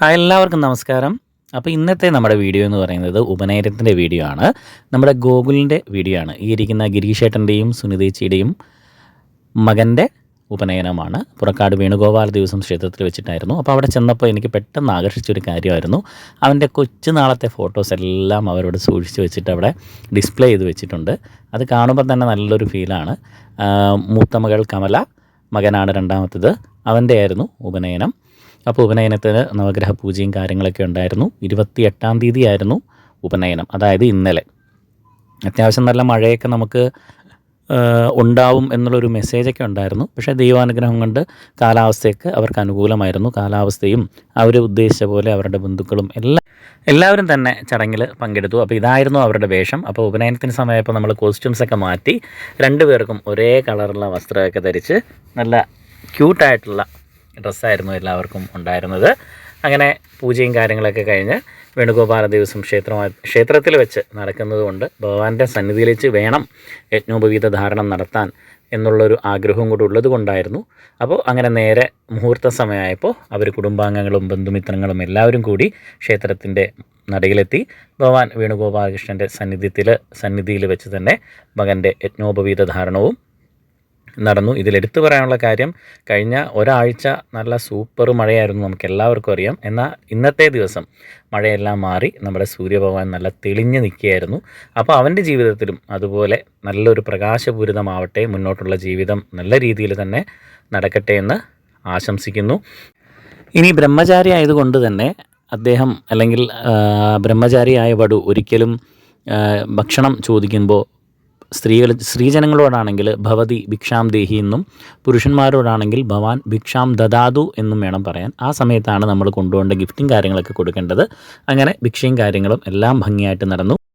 Hi എല്ലാവർക്കും നമസ്കാരം. അപ്പോൾ ഇന്നത്തെ നമ്മുടെ വീഡിയോ എന്ന് പറയുന്നത് ഉപനയനത്തിന്റെ വീഡിയോ ആണ്. നമ്മുടെ ഗോകുലിന്റെ വീഡിയോ ആണ്. ഈ ഇരിക്കുന്ന ഗിരീഷേട്ടന്റെയും സുനിതേച്ചിയുടെയും മകന്റെ ഉപനയനമാണ്. പുറക്കാട് വേണുഗോപാൽ ദിവസം ക്ഷേത്രത്തിൽ വെച്ചിട്ടായിരുന്നു. അപ്പോൾ അവിടെ ചെന്നപ്പോൾ എനിക്ക് പെട്ടെന്ന് ആകർഷിച്ചൊരു കാര്യമായിരുന്നു. അവന്റെ കൊച്ചുനാളത്തെ ഫോട്ടോസ് എല്ലാം അവരോട് സൂക്ഷിച്ച് വെച്ചിട്ട് അവിടെ ഡിസ്പ്ലേ ചെയ്ത് വെച്ചിട്ടുണ്ട്. അത് കാണുമ്പോൾ തന്നെ നല്ലൊരു ഫീലാണ് മൂത്തമകൾ കമല മകനാണ് രണ്ടാമത്തത്. അവന്റെ ആയിരുന്നു ഉപനയനം. അപ്പോൾ ഉപനയനത്തിന് നവഗ്രഹ പൂജയും കാര്യങ്ങളൊക്കെ ഉണ്ടായിരുന്നു. ഇരുപത്തി എട്ടാം തീയതി ആയിരുന്നു ഉപനയനം അതായത് ഇന്നലെ. അത്യാവശ്യം നല്ല മഴയൊക്കെ നമുക്ക് ഉണ്ടാവും എന്നുള്ളൊരു മെസ്സേജൊക്കെ ഉണ്ടായിരുന്നു. പക്ഷേ ദൈവാനുഗ്രഹം കൊണ്ട് കാലാവസ്ഥയൊക്കെ അവർക്ക് അനുകൂലമായിരുന്നു. കാലാവസ്ഥയും അവർ ഉദ്ദേശിച്ച പോലെ അവരുടെ ബന്ധുക്കളും എല്ലാ എല്ലാവരും തന്നെ ചടങ്ങിൽ പങ്കെടുത്തു. അപ്പോൾ ഇതായിരുന്നു അവരുടെ വേഷം. അപ്പോൾ ഉപനയനത്തിന് സമയപ്പോൾ നമ്മൾ കോസ്റ്റ്യൂംസൊക്കെ മാറ്റി രണ്ടുപേർക്കും ഒരേ കളറുള്ള വസ്ത്രമൊക്കെ ധരിച്ച് നല്ല ക്യൂട്ടായിട്ടുള്ള ഡ്രസ്സായിരുന്നു എല്ലാവർക്കും ഉണ്ടായിരുന്നത്. അങ്ങനെ പൂജയും കാര്യങ്ങളൊക്കെ കഴിഞ്ഞ് വേണുഗോപാല ദിവസം ക്ഷേത്രമായി ക്ഷേത്രത്തിൽ വെച്ച് നടക്കുന്നതുകൊണ്ട് ഭഗവാന്റെ സന്നിധിയിൽ വെച്ച് വേണം യജ്ഞോപവീത ധാരണം നടത്താൻ എന്നുള്ളൊരു ആഗ്രഹവും കൂടി ഉള്ളത് കൊണ്ടായിരുന്നു അപ്പോൾ അങ്ങനെ നേരെ മുഹൂർത്ത സമയമായപ്പോൾ അവർ കുടുംബാംഗങ്ങളും ബന്ധുമിത്രങ്ങളും എല്ലാവരും കൂടി ക്ഷേത്രത്തിന്റെ നടയിലെത്തി. ഭഗവാൻ വേണുഗോപാലകൃഷ്ണന്റെ സന്നിധ്യത്തിൽ സന്നിധിയിൽ വെച്ച് തന്നെ മകന്റെ യജ്ഞോപവീത ധാരണവും നടന്നു. ഇതിലെടുത്തു പറയാനുള്ള കാര്യം കഴിഞ്ഞ ഒരാഴ്ച നല്ല സൂപ്പർ മഴയായിരുന്നു നമുക്ക് എല്ലാവർക്കും അറിയാം. എന്നാൽ ഇന്നത്തെ ദിവസം മഴയെല്ലാം മാറി നമ്മുടെ സൂര്യഭഗവാൻ നല്ല തെളിഞ്ഞു നിൽക്കുകയായിരുന്നു. അപ്പോൾ അവന്റെ ജീവിതത്തിലും അതുപോലെ നല്ലൊരു പ്രകാശപൂരിതമാവട്ടെ മുന്നോട്ടുള്ള ജീവിതം നല്ല രീതിയിൽ തന്നെ നടക്കട്ടെ എന്ന് ആശംസിക്കുന്നു. ഇനി ബ്രഹ്മചാരി ആയതുകൊണ്ട് തന്നെ അദ്ദേഹം അല്ലെങ്കിൽ ബ്രഹ്മചാരിയായ വടു ഒരിക്കലും ഭക്ഷണം ചോദിക്കുമ്പോൾ സ്ത്രീകൾ സ്ത്രീജനങ്ങളോടാണെങ്കിൽ ഭവതി ഭിക്ഷാം ദേഹി എന്നും പുരുഷന്മാരോടാണെങ്കിൽ ഭവാൻ ഭിക്ഷാം ദദാതു എന്നും വേണം പറയാൻ. ആ സമയത്താണ് നമ്മൾ കൊണ്ടുപോകേണ്ട ഗിഫ്റ്റും കാര്യങ്ങളൊക്കെ കൊടുക്കേണ്ടത്. അങ്ങനെ ഭിക്ഷയും കാര്യങ്ങളും എല്ലാം ഭംഗിയായിട്ട് നടന്നു.